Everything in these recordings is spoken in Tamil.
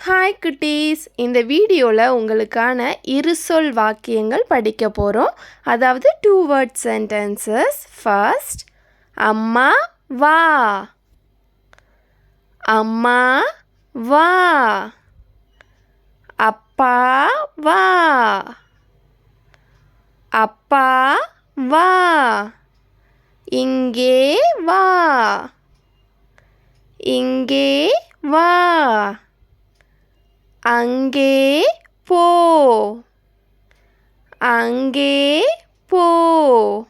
ஹாய் குட்டீஸ். இந்த வீடியோவில் உங்களுக்கான இருசொல் வாக்கியங்கள் படிக்க போகிறோம் அதாவது டூ வேர்ட் சென்டென்சஸ் ஃபர்ஸ்ட் அம்மா வா. அம்மா வா. அப்பா வா. அப்பா வா. இங்கே வா. இங்கே வா. அங்கே போ. அங்கே போ.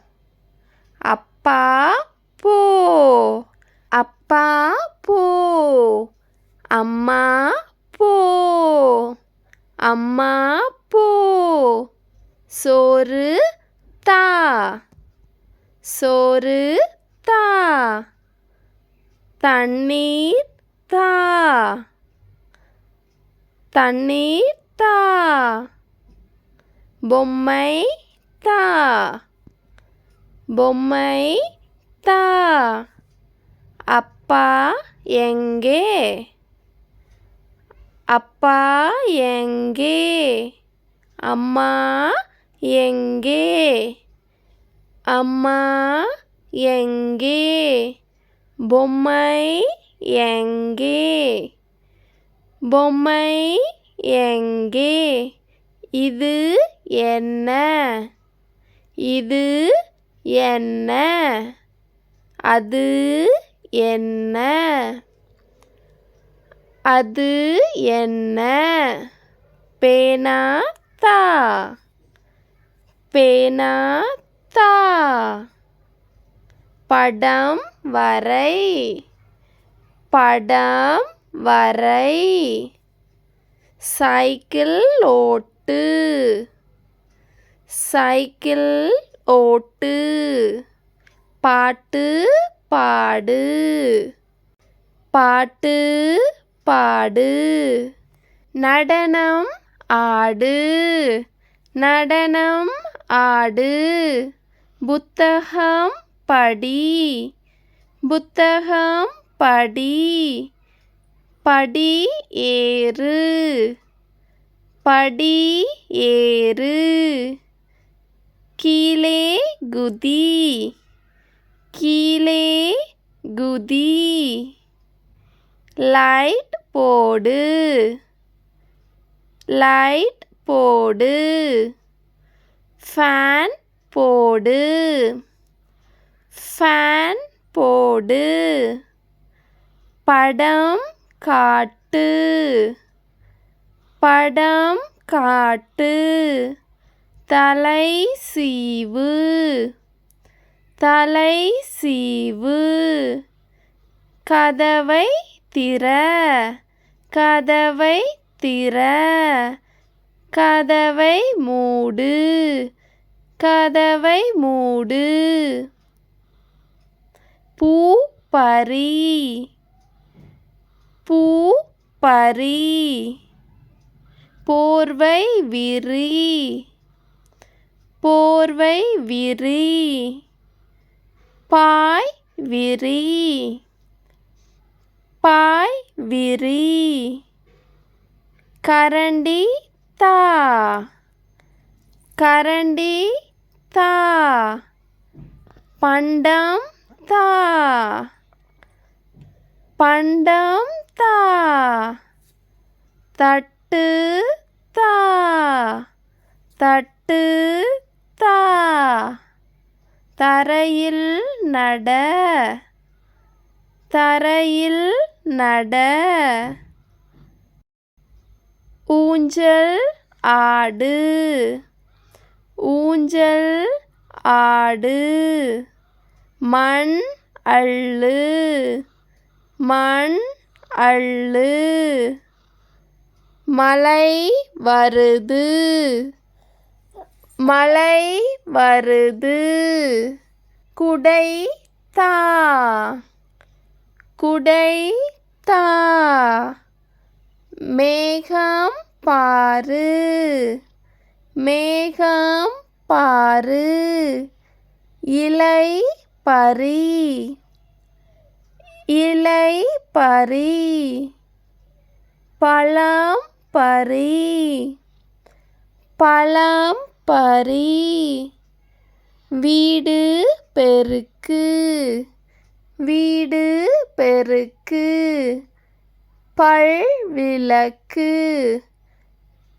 அப்பா போ. அப்பா போ. அம்மா போ. அம்மா போ. சோறு தா. சோறு தா. தண்ணீர் தா. தண்ணீர் தா பொம்மை தா பொம்மை தா அப்பா எங்கே? அப்பா எங்கே? அம்மா எங்கே? அம்மா எங்கே? பொம்மை எங்கே? பொம்மை எங்கே? இது என்ன? இது என்ன? அது என்ன? அது என்ன? பேனா தா. பேனா தா. படம் வரை. படம் வரை சைக்கிள் ஓட்டு. சைக்கிள் ஓட்டு. பாட்டு பாடு. பாட்டு பாடு. நடனம் ஆடு. நடனம் ஆடு. புத்தகம் படி. புத்தகம் படி. படி ஏறு. படி ஏறு. கீழே குதி. கீழே குதி. லைட் போடு. லைட் போடு. ஃபேன் போடு. ஃபேன் போடு. படம் காட்டு. படம் காட்டு. தலை சீவு தலை சீவு கதவை திற. கதவை திற. கதவை மூடு. கதவை மூடு. பூ பறி. பூ பறி போர்வை விரி போர்வை விரி பாய் விரி பாய் விரி கரண்டி தா கரண்டி தா பண்டம் தா. பண்டம் தா. தட்டு தா. தட்டு தா. தரையில் நட. தரையில் நட. ஊஞ்சல் ஆடு. ஊஞ்சல் ஆடு. மண் அள்ளு. மண் அள்ளு. மழை வருது. மழை வருது. குடை தா. குடை தா. மேகம் பாரு. மேகம் பாரு. இலை பறி. இலை பறி பழம் பறி பழம் பறி வீடு பெருக்கு வீடு பெருக்கு பல் விளக்கு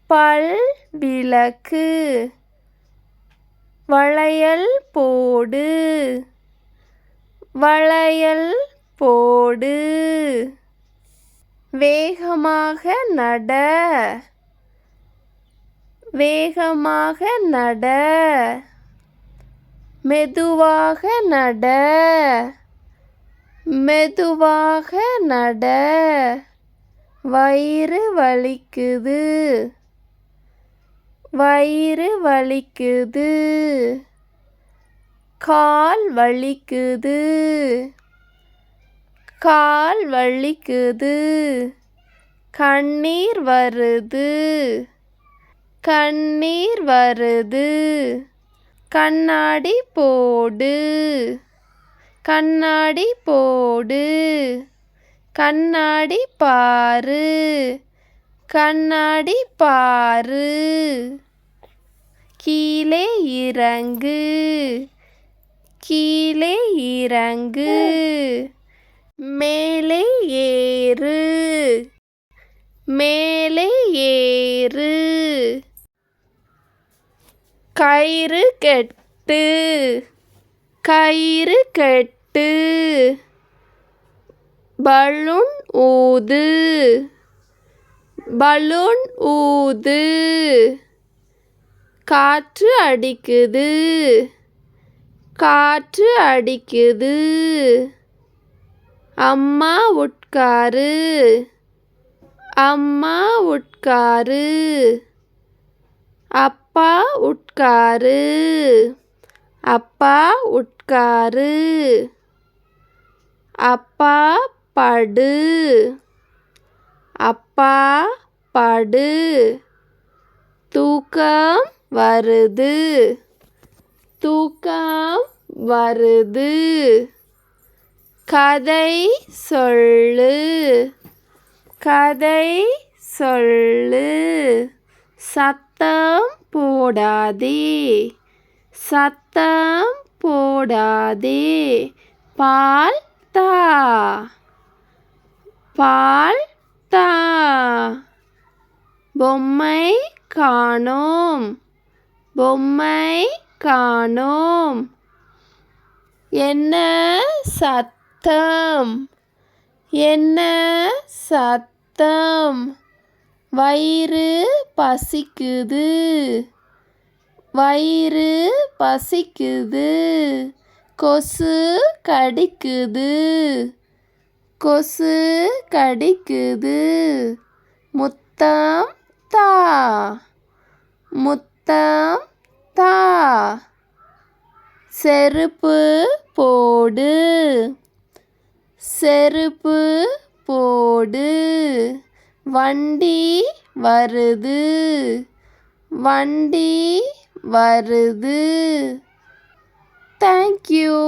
பல் விளக்கு வளையல் போடு வளையல் போடு. வேகமாக நட. வேகமாக நட. மெதுவாக நட. மெதுவாக நட. வயிறு வலிக்குது. வயிறு வலிக்குது. கால் வலிக்குது. கால் வலிக்குது. கண்ணீர் வருது. கண்ணீர் வருது. கண்ணாடி போடு. கண்ணாடி போடு. கண்ணாடி பாரு. கண்ணாடி பாரு. கீழே இறங்கு. கீழே இறங்கு. மேலே ஏறு. மேலே ஏறு. கயிறு கெட்டு. கயிறு கெட்டு. பலூன் ஊது. பலூன் ஊது. காற்று அடிக்குது. காற்று அடிக்குது. அம்மா உட்காரு. அம்மா உட்காரு. அப்பா உட்காரு. அப்பா உட்காரு. அப்பா படு. அப்பா படு. தூக்கம் வருது. தூக்கம் வருது. கதை சொல்லு. கதை சொல்லு. சத்தம் போடாதே. சத்தம் போடாதே. பால் தா. பால் தா. பொம்மை காணோம். பொம்மை காணோம். என்ன சத்தம். என்ன சத்தம்? வயிறு பசிக்குது. வயிறு பசிக்குது. கொசு கடிக்குது. கொசு கடிக்குது. முத்தம் தா. முத்தம் தா. செருப்பு போடு. செருப்பு போடு. வண்டி வருது. வண்டி வருது. தேங்க்யூ